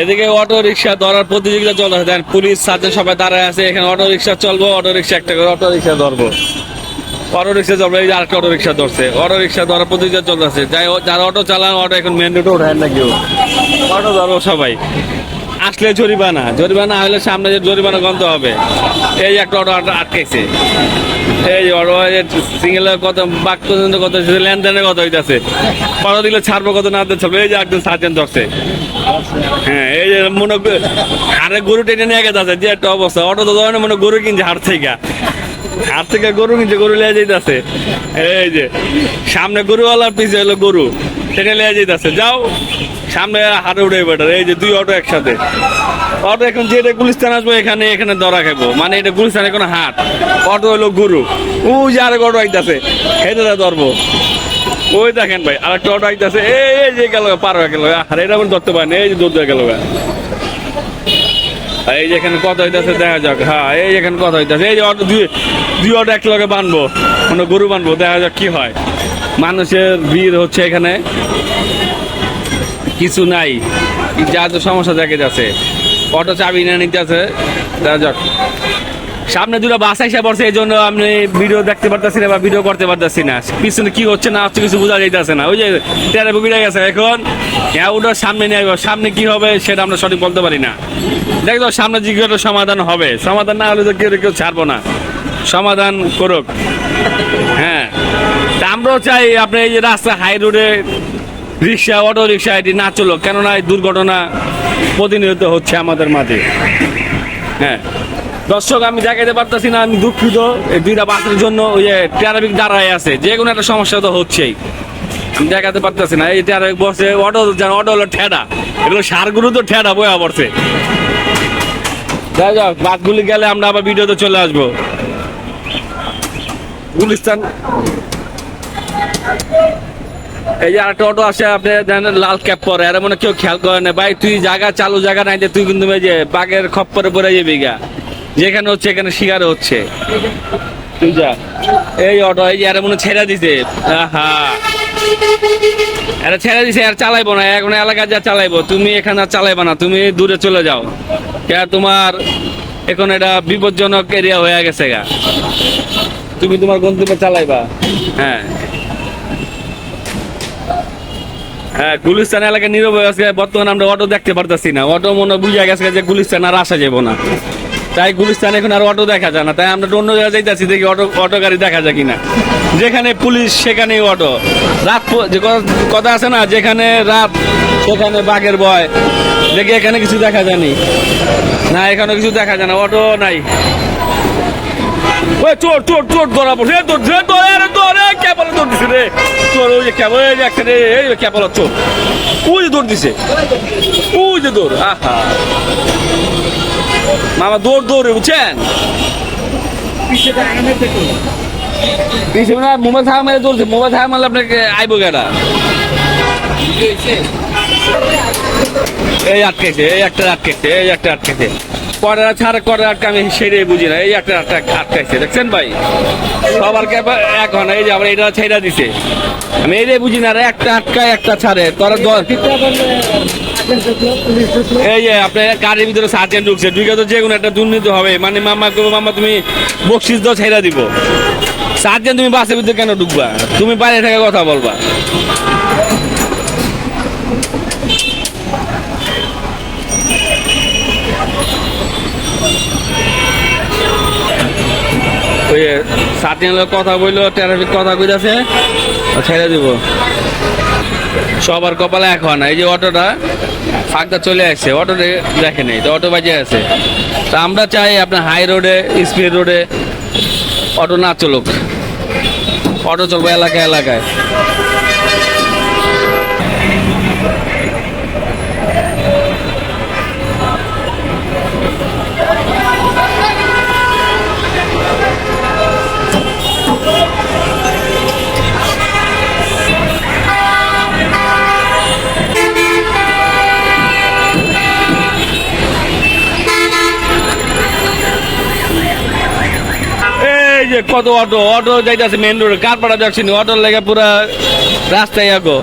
এদিকে auto rickshaw ধরার প্রতিযোগিতা চলছে দেখেন পুলিশ সাথে সবাই দাঁড়ায় আছে। এখানে অটো রিক্সা চলবো অটো রিক্সা একটা করে অটো রিক্সা ধরবো। অটো রিক্সা চলবে এই আরেকটা অটো রিক্সা ধরছে। অটো রিক্সা ধরার প্রতিযোগিতা চলতেছে। যাই যারা অটো চালান, অটো এখন মেন রোডে উঠায় না কেউ অটো ধরবো সবাই। আসলে জরিমানা। জরিমানা হলে সামনে যে জরিমানা গন্ত হবে। এই একটা অটো আট- আটকাইছে। এই অটো সিঙ্গেলের কত বাক পর্যন্ত কত লেনদেনের কত হইতাছে। অটো দিলে ছাড়বো কত না ছাড়বো, এই যে একজন সার্জেন্ট ধরছে। হ্যাঁ এই যে মনে হাড়ে গরু টেনে নিয়ে গেছে যে একটা অবস্থা। অটো তো ধরেন মনে গরু কিনছে, হাট থেকে। হাট থেকে গরু কিনছে, গরু লিয়ে যাইতেছে। এই যে, সামনে গরুওয়ালার পিছে হলো গরু, টেনে লিয়ে যাইতেছে। যাও। সামনে হাটে উঠে বেটার এই যে দুই অটো একসাথে। অটো এখন যেটা গুলিস্তান আসব, এখানে এখানে ধরা খাব মানে এটা গুলিস্তানে কোনো হাট। অটো হলো গরু। ও যে আরেক অটো আইতাছে, হেঁটে ধরবো। ওই দেখেন ভাই আর একটা অটো আইতাছে। এই যে গেল পার হয়ে গেল আর এটা এখন ধরতে পারেন এই যে দৌড় গেল এই যে এখানে কথা হইতাছে, দেখা যাক। হ্যাঁ এই যে এখানে কথা হইতাছে। এই যে অটো দুই দুই অটো এক লগে বানবো। মানে গরু বানবো, দেখা যাক কি হয়। মানুষের ভিড় হচ্ছে এখানে। কিছু নাই। যা তো সমস্যা দেখে যাচ্ছে। অটো চাবি না নিতে আছে। সামনে দুটো বাস এসে পড়ছে, এই জন্য আমি ভিডিও দেখতে পারতেছি না বা ভিডিও করতে পারতেছি না। পিছনে কি হচ্ছে না হচ্ছে কিছু বোঝা যাইতেছে না। ওই যে টেরে বিড়ে গেছে। এখন হ্যাঁ ওটার সামনে নিয়ে আসব। সামনে কি হবে সেটা আমরা সঠিক বলতে পারি না। দেখো, সামনে জিজ্ঞাসা সমাধান হবে। সমাধান না হলে তো কেউ কেউ ছাড়বো না। সমাধান করুক। হ্যাঁ। তা আমরাও চাই আপনি এই যে রাস্তা হাই রোডে রিক্সা অটো রিক্সা এটি না চলো কেননা এই দুর্ঘটনা প্রতিনিয়ত হচ্ছে আমাদের মাঝে। হ্যাঁ। দর্শক, আমি দেখাতে পারতেছি না, আমি দুঃখিত এই দুইটা বাসের জন্য, ওই যে ট্রাফিক দাঁড়ায় আছে, যে কোনো একটা সমস্যা তো হচ্ছেই। আমি দেখাতে পারতেছি না, এই ট্রাফিক বসে, অটো যেন, অটো হলো ঠেডা, এগুলো সারগুলো তো ঠেডা, বয়া পড়ছে। যাই যাক বাসগুলি গেলে আমরা আবার ভিডিওতে চলে আসব। গুলিস্তান। এই যে আরেকটা অটো আসে, আপনি লাল ক্যাপ পরে। আর মনে কেউ খেয়াল করে না। ভাই, তুই জায়গা, চালু জায়গা নাই তুই কিন্তু এই যে বাঘের খপ্পরে পরে যাবি গা। যেখানে হচ্ছে, এখানে শিকার হচ্ছে। এই অটো এই যে আরে মনে ছেড়ে দিছে। আরে ছেড়ে দিছে, আর চালাইবো না। এখন এলাকা যা চালাইবো, তুমি এখানে আর চালাইবো না। তুমি দূরে চলে যাও। কে তোমার এখন এটা বিপজ্জনক এরিয়া হয়ে গেছে গা। তুমি তোমার গন্তব্যে চালাইবা। হ্যাঁ। হ্যাঁ গুলিস্তান এলাকায় নীরব হয়ে গেছে বর্তমানে আমরা অটো দেখতে পারতেছি না। অটো মনে বুঝা গেছে যে গুলিস্তান আর আসা যাব না। তাই গুলিস্তান এখন আর অটো দেখা যায় না। তাই আমরা অন্য জায়গায় যাইতেছি, দেখি অটো অটো গাড়ি দেখা যায় কিনা। যেখানে পুলিশ, সেখানেই অটো রাত যে কথা আছে না, যেখানে রাত, সেখানে বাঘের ভয়। দেখি এখানে কিছু দেখা যায়নি। না এখানে কিছু দেখা যায় না। অটো নাই। ওই চোর চোর চোর ধরা পড়ছে। তোর ধরে ধরে ধরে ক্যাপালে দৌড় দিছে রে? চোর, ওই যে ক্যাপালে এই একটা রে, এই ক্যাপালে চোর। ওই যে দৌড় দিছে। ওই যে দৌড়, আহা। মামা দৌড়, দৌড়ে, বুঝছেন? মোবাইল দৌড়ছে, মোবাইল থাকা আপনাকে গেটা আটকেছে, এই একটা আটকেছে, এই একটা আটকেছে। কটা ছাড়া কটা আটকে আমি সেটাই বুঝি না। এই একটা আটকা আটকাইছে, দেখছেন ভাই? সবার এক হয় এই যে আমরা এটা ছেড়া দিছে। আমি এটাই বুঝি না একটা আটকায়, একটা ছাড়ে। তোরা দশ এই আপনার গাড়ির ভিতরে সার্জেন্ট ঢুকছে, ঢুকে তো যে কোনো একটা দুর্নীতি হবে। মানে মামা কবে মামা, তুমি বকশিস দাও ছেড়া দিব। সার্জেন্ট, তুমি বাসের ভিতরে কেন ঢুকবা? তুমি বাইরে থেকে কথা বলবা। ওই সার্জেন্টের কথা বলল ট্রাফিক কথা কইতাছে ছেড়ে দিব। সবার কপালে এক হয় না। এই যে অটোটা, ফাঁকটা চলে আসছে অটো দেখে নেই, তো অটো বাজে আছে। তা আমরা চাই আপনার হাই রোডে স্পিড রোডে অটো না চলুক। অটো চলবে এলাকায় এলাকায়। এই যে কত অটো অটো যাইতেছে মেন রোডে কারপাড়া যাচ্ছি অটোর লেগে পুরা রাস্তায় আগো